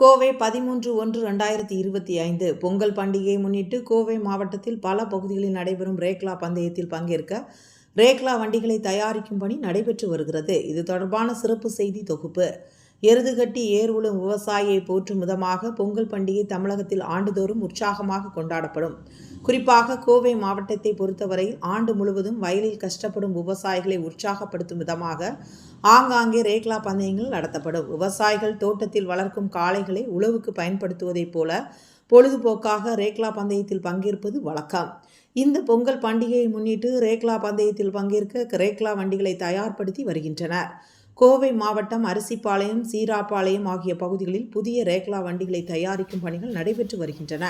கோவை பதிமூன்று ஒன்று ரெண்டாயிரத்தி இருபத்தி ஐந்து. பொங்கல் பண்டிகையை முன்னிட்டு கோவை மாவட்டத்தில் பல பகுதிகளில் நடைபெறும் ரேக்லா பந்தயத்தில் பங்கேற்க ரேக்லா வண்டிகளை தயாரிக்கும் பணி நடைபெற்று வருகிறது. இது தொடர்பான சிறப்பு செய்தி தொகுப்பு. எருது கட்டி ஏர் உழும் விவசாயியை போற்றும் விதமாக பொங்கல் பண்டிகை தமிழகத்தில் ஆண்டுதோறும் உற்சாகமாக கொண்டாடப்படும். குறிப்பாக கோவை மாவட்டத்தை பொறுத்தவரையில் ஆண்டு முழுவதும் வயலில் கஷ்டப்படும் விவசாயிகளை உற்சாகப்படுத்தும் விதமாக ஆங்காங்கே ரேக்லா பந்தயங்கள் நடத்தப்படும். விவசாயிகள் தோட்டத்தில் வளர்க்கும் காளைகளை உழவுக்கு பயன்படுத்துவதைப் போல பொழுதுபோக்காக ரேக்லா பந்தயத்தில் பங்கேற்பது வழக்கம். இந்த பொங்கல் பண்டிகையை முன்னிட்டு ரேக்லா பந்தயத்தில் பங்கேற்க ரேக்லா வண்டிகளை தயார்படுத்தி வருகின்றனர். கோவை மாவட்டம் அரிசிப்பாளையம் சீராப்பாளையம் ஆகிய பகுதிகளில் புதிய ரேக்லா வண்டிகளை தயாரிக்கும் பணிகள் நடைபெற்று வருகின்றன.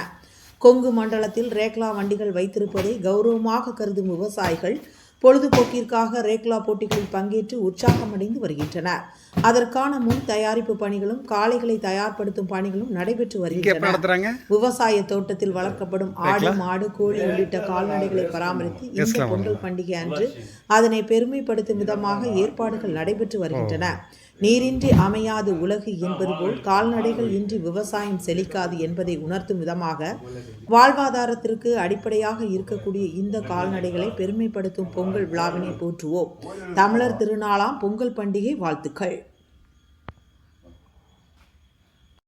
கொங்கு மண்டலத்தில் ரேக்லா வண்டிகள் வைத்திருப்பதை கௌரவமாக கருதும் விவசாயிகள் பொழுதுபோக்கிற்காக ரேக்லா போட்டிகளில் பங்கேற்று உற்சாகமடைந்து வருகின்றனர். அதற்கான முன் தயாரிப்பு பணிகளும் காளைகளை தயார்படுத்தும் பணிகளும் நடைபெற்று வருகின்றன. விவசாய தோட்டத்தில் வளர்க்கப்படும் ஆடு மாடு கோழி உள்ளிட்ட கால்நடைகளை பராமரித்து இந்த பொங்கல் பண்டிகை அன்று அதனை பெருமைப்படுத்தும் விதமாக ஏற்பாடுகள் நடைபெற்று வருகின்றன. நீரின்றி அமையாது உலகு என்பது போல் கால்நடைகள் இன்றி விவசாயம் செழிக்காது என்பதை உணர்த்தும் விதமாக வாழ்வாதாரத்திற்கு அடிப்படையாக இருக்கக்கூடிய இந்த கால்நடைகளை பெருமைப்படுத்தும் பொங்கல் விழாவினை போற்றுவோம். தமிழர் திருநாளாம் பொங்கல் பண்டிகை வாழ்த்துக்கள்.